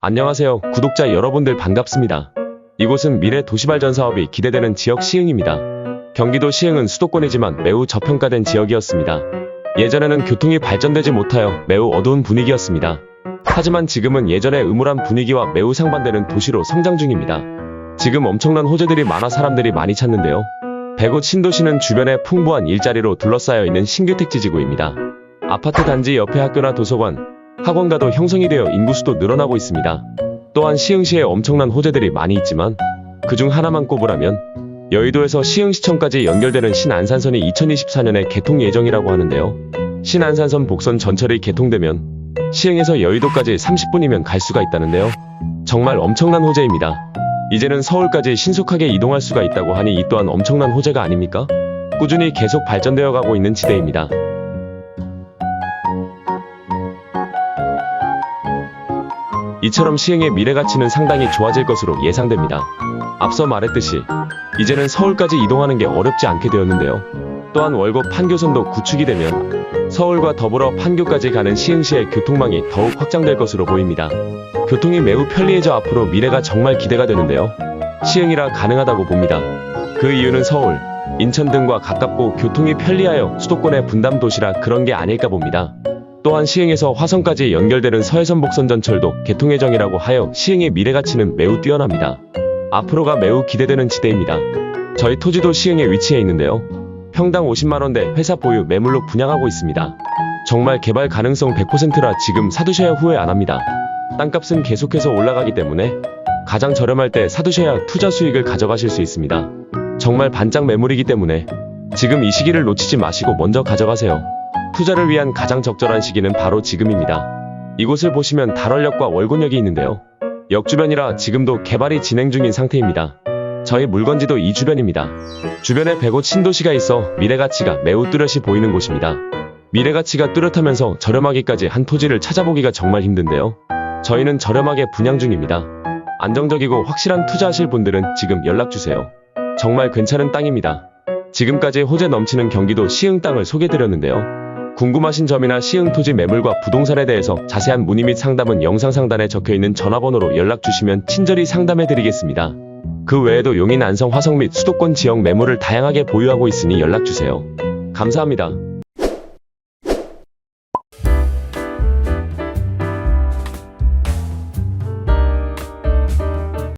안녕하세요. 구독자 여러분들 반갑습니다. 이곳은 미래 도시발전 사업이 기대되는 지역 시흥입니다. 경기도 시흥은 수도권이지만 매우 저평가된 지역이었습니다. 예전에는 교통이 발전되지 못하여 매우 어두운 분위기였습니다. 하지만 지금은 예전의 음울한 분위기와 매우 상반되는 도시로 성장 중입니다. 지금 엄청난 호재들이 많아 사람들이 많이 찾는데요. 백옷 신도시는 주변에 풍부한 일자리로 둘러싸여 있는 신규 택지 지구입니다. 아파트 단지 옆에 학교나 도서관, 학원가도 형성이 되어 인구수도 늘어나고 있습니다. 또한 시흥시에 엄청난 호재들이 많이 있지만 그중 하나만 꼽으라면 여의도에서 시흥시청까지 연결되는 신안산선이 2024년에 개통 예정이라고 하는데요. 신안산선 복선 전철이 개통되면 시흥에서 여의도까지 30분이면 갈 수가 있다는데요. 정말 엄청난 호재입니다. 이제는 서울까지 신속하게 이동할 수가 있다고 하니 이 또한 엄청난 호재가 아닙니까? 꾸준히 계속 발전되어 가고 있는 지대입니다. 이처럼 시흥의 미래 가치는 상당히 좋아질 것으로 예상됩니다. 앞서 말했듯이 이제는 서울까지 이동하는 게 어렵지 않게 되었는데요. 또한 월곡 판교선도 구축이 되면 서울과 더불어 판교까지 가는 시흥시의 교통망이 더욱 확장될 것으로 보입니다. 교통이 매우 편리해져 앞으로 미래가 정말 기대가 되는데요. 시흥이라 가능하다고 봅니다. 그 이유는 서울, 인천 등과 가깝고 교통이 편리하여 수도권의 분담 도시라 그런 게 아닐까 봅니다. 또한 시흥에서 화성까지 연결되는 서해선 복선 전철도 개통 예정이라고 하여 시흥의 미래 가치는 매우 뛰어납니다. 앞으로가 매우 기대되는 지대입니다. 저희 토지도 시흥에 위치해 있는데요. 평당 50만원대 회사 보유 매물로 분양하고 있습니다. 정말 개발 가능성 100%라 지금 사두셔야 후회 안 합니다. 땅값은 계속해서 올라가기 때문에 가장 저렴할 때 사두셔야 투자 수익을 가져가실 수 있습니다. 정말 반짝 매물이기 때문에 지금 이 시기를 놓치지 마시고 먼저 가져가세요. 투자를 위한 가장 적절한 시기는 바로 지금입니다. 이곳을 보시면 달월역과 월곤역이 있는데요. 역 주변이라 지금도 개발이 진행 중인 상태입니다. 저희 물건지도 이 주변입니다. 주변에 백옷 신도시가 있어 미래 가치가 매우 뚜렷이 보이는 곳입니다. 미래 가치가 뚜렷하면서 저렴하기까지 한 토지를 찾아보기가 정말 힘든데요. 저희는 저렴하게 분양 중입니다. 안정적이고 확실한 투자하실 분들은 지금 연락주세요. 정말 괜찮은 땅입니다. 지금까지 호재 넘치는 경기도 시흥 땅을 소개드렸는데요. 궁금하신 점이나 시흥 토지 매물과 부동산에 대해서 자세한 문의 및 상담은 영상 상단에 적혀있는 전화번호로 연락 주시면 친절히 상담해드리겠습니다. 그 외에도 용인 안성 화성 및 수도권 지역 매물을 다양하게 보유하고 있으니 연락주세요. 감사합니다.